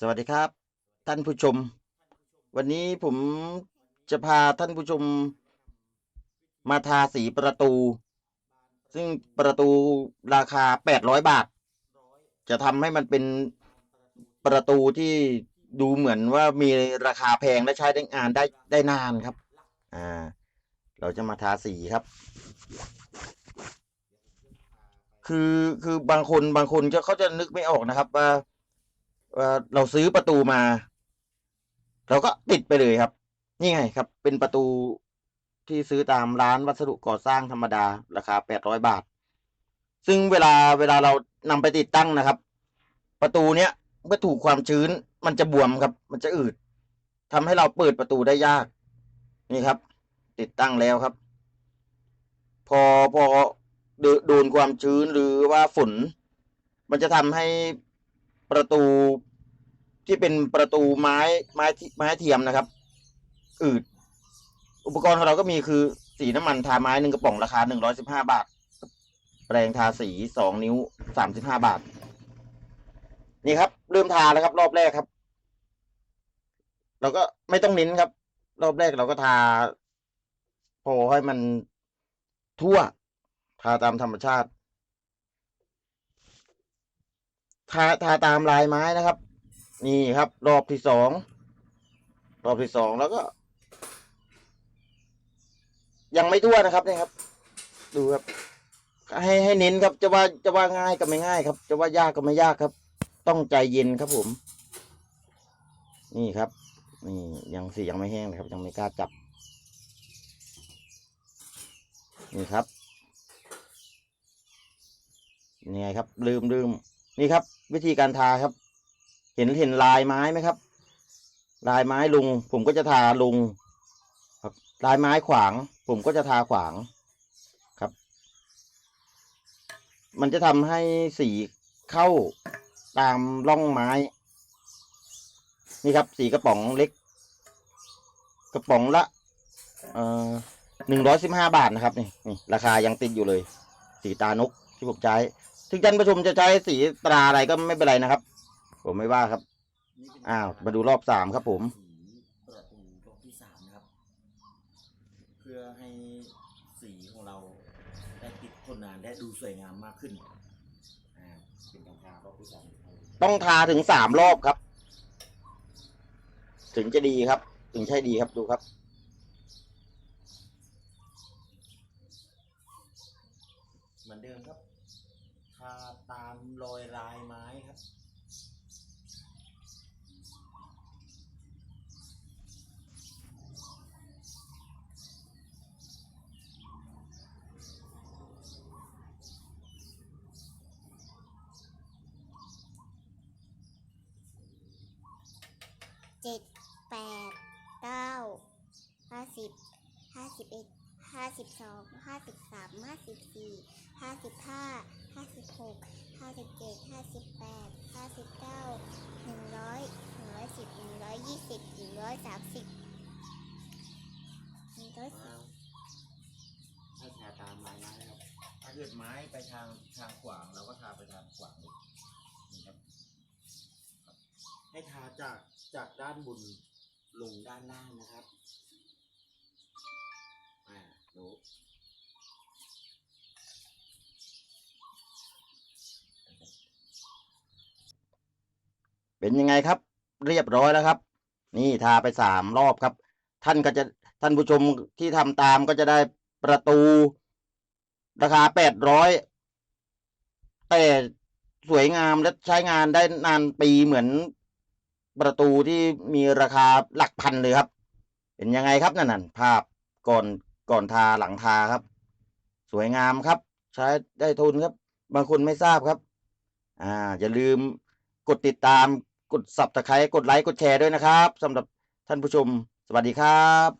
สวัสดีครับ ท่านผู้ชม วันนี้ผมจะพาท่านผู้ชม มาทาสีประตู ซึ่งประตูราคา 800 บาท จะทำให้มันเป็นประตูที่ดูเหมือนว่ามีราคาแพงและใช้ได้งานได้ได้นานครับ อ่า เราจะมาทาสีครับ คือคือบางคนบางคนจะเขาจะนึกไม่ออกนะครับว่าว่า เราซื้อประตูมา เราก็ติดไปเลยครับ นี่ไงครับ เป็นประตูที่ซื้อตามร้านวัสดุก่อสร้างธรรมดาราคาแปดร้อยบาท ซึ่งเวลาเวลาเรานำไปติดตั้งนะครับ ประตูเนี้ยเมื่อถูกความชื้นมันจะบวมครับ มันจะอืดทำให้เราเปิดประตูได้ยาก นี่ครับ ติดตั้งแล้วครับ พอพอโดดนความชื้นหรือว่าฝน มันจะทำให้ประตู ที่เป็นประตูไม้ไม้ที่ไม้เทียมนะครับ อืด อุปกรณ์ของเราก็มีคือสีน้ำมันทาไม้หนึ่งกระป๋องราคาหนึ่งร้อยสิบห้าบาท แปรงทาสีสองนิ้วสามสิบห้าบาท นี่ครับ เริ่มทาแล้วครับ รอบแรกครับ เราก็ไม่ต้องเน้นครับ รอบแรกเราก็ทาพอให้มันทั่ว ทาตามธรรมชาติ ทาทาตามลายไม้นะครับ นี่ครับ รอบที่สองรอบที่สองแล้วก็ ยังไม่ทั่วนะครับนี่ครับ ดูครับ ให้ให้เน้นครับ จะว่าจะว่าง่ายก็ไม่ง่ายครับ จะว่ายากก็ไม่ยากครับ ต้องใจเย็นครับผม นี่ครับนี่ยังสียังไม่แห้งเลยครับ ยังไม่กล้าจับ นี่ครับนี่ไงครับ ลืมลืมนี่ครับ วิธีการทาครับ เห็นเห็นลายไม้ไหมครับ ลายไม้ลุง ผมก็จะทาลุงครับลายไม้ขวาง ผมก็จะทาขวางครับ มันจะทำให้สีเข้าตามร่องไม้ นี่ครับ สีกระป๋องเล็ก กระป๋องละหนึ่งร้อยสิบห้าบาทนะครับนี่นี่ราคายังติดอยู่เลย สีตานกที่ผมใช้ ถึงท่านผู้ชมจะใช้สีตราอะไรก็ไม่เป็นไรนะครับ ผมไม่ว่าครับ อ้าว มาดูรอบสามครับผมสีประตูรอบที่สามนะครับ เพื่อให้สีของเราได้ติดทนนานและดูสวยงามมากขึ้นอ่าเป็นการทารอบที่สามต้องทาถึงสามรอบครับ ถึงจะดีครับ ถึงใช่ดีครับดูครับ เหมือนเดิมครับทาตามรอยลายไม้ครับ จ็ดแปดเก้าห้าสิบห้าสิบเอ็ดห้าสิบสองห้าสิบสามห้าสิบสี่ห้าสิบห้าห้าสิบหกห้าสิบเจ็ดห้าสิบแปดห้าสิบเก้าหนึ่งร้อยหนึ่งร้อยสิบหนึ่งร้อยยี่สิบหนึ่งร้อยสามสิบหนึ่งร้อยสี่ให้ทาตามลายไม้ครับถ้าเกิดไม้ไปทางทางขวางเราก็ทาไปทางขวางเลยนี่ครับครับ ให้ทาจากจากด้านบนลงด้านล่างนะครับ อ่าดูเป็นยังไงครับ เรียบร้อยแล้วครับ นี่ทาไปสามรอบครับ ท่านก็จะท่านผู้ชมที่ทำตามก็จะได้ประตู ราคาแปดร้อยแต่สวยงามและใช้งานได้นานปีเหมือน ประตูที่มีราคาหลักพันเลยครับ เป็นยังไงครับนั่นน่ะภาพก่อนก่อนทาหลังทาครับ สวยงามครับ ใช้ได้ทุนครับ บางคนไม่ทราบครับ อ่าอย่าลืมกดติดตามกดสับตะไคร้กดไลค์กดแชร์ด้วยนะครับสำหรับท่านผู้ชม สวัสดีครับ